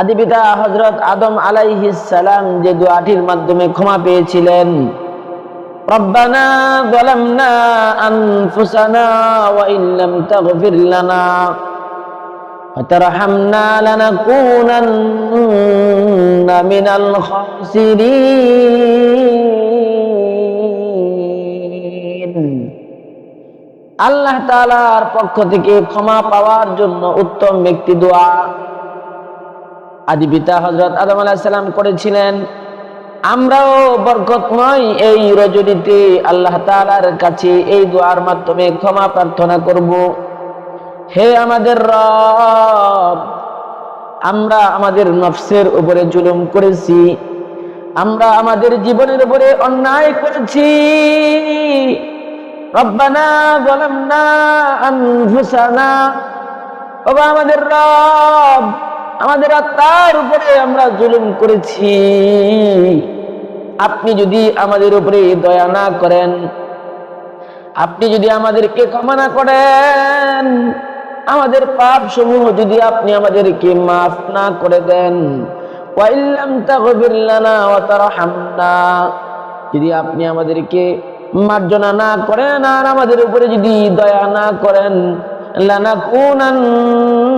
আদি পিতা হজরত আদম আলাইহিস সালাম যে দোয়াটির মাধ্যমে ক্ষমা পেয়েছিলেন ربنا ظلمنا أنفسنا وإن لم تغفر لنا وترحمنا لنكونن من الخاسرين আল্লাহ তাআলার পক্ষ থেকে ক্ষমা পাওয়ার জন্য উত্তম ব্যক্তি দোয়া আদি পিতা হজরত আদম আলাহিসাল্লাম করেছিলেন। আমরাও বরকতময় এই রজনীতে আল্লাহ তাআলার কাছে এই দোয়ার মাধ্যমে ক্ষমা প্রার্থনা করব। হে আমাদের রব, আমরা আমাদের নফসের উপরে জুলুম করেছি, আমরা আমাদের জীবনের উপরে অন্যায় করেছি। রব্বানা আনফুসানা বাবা আমাদের রব আমাদের আত্মার উপরে আমরা জুলুম করেছি। আপনি যদি আমাদের উপরে দয়া না করেন, আপনি যদি আমাদেরকে ক্ষমা না করেন, আমাদের পাপ সমূহ যদি আপনি আমাদেরকে মাফ না করে দেন লানা যদি আপনি আমাদেরকে মার্জনা না করেন আর আমাদের উপরে যদি দয়া না করেন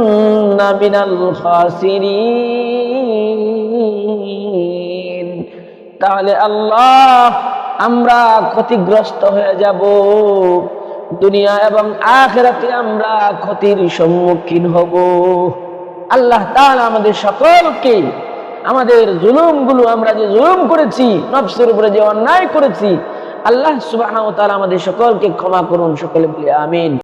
মিনাল খাসিরিন। তাহলে আল্লাহ, আমরা ক্ষতিগ্রস্ত হয়ে যাব। দুনিয়া এবং আখেরাতে আমরা ক্ষতির সম্মুখীন হব। আল্লাহ তাআলা আমাদের সকলকে, আমাদের জুলুমগুলো আমরা যে জুলুম করেছি, নফসের উপরে যে অন্যায় করেছি, আল্লাহ ওয়া আমাদের সকলকে ক্ষমা করুন সকলে বলি, আমিন।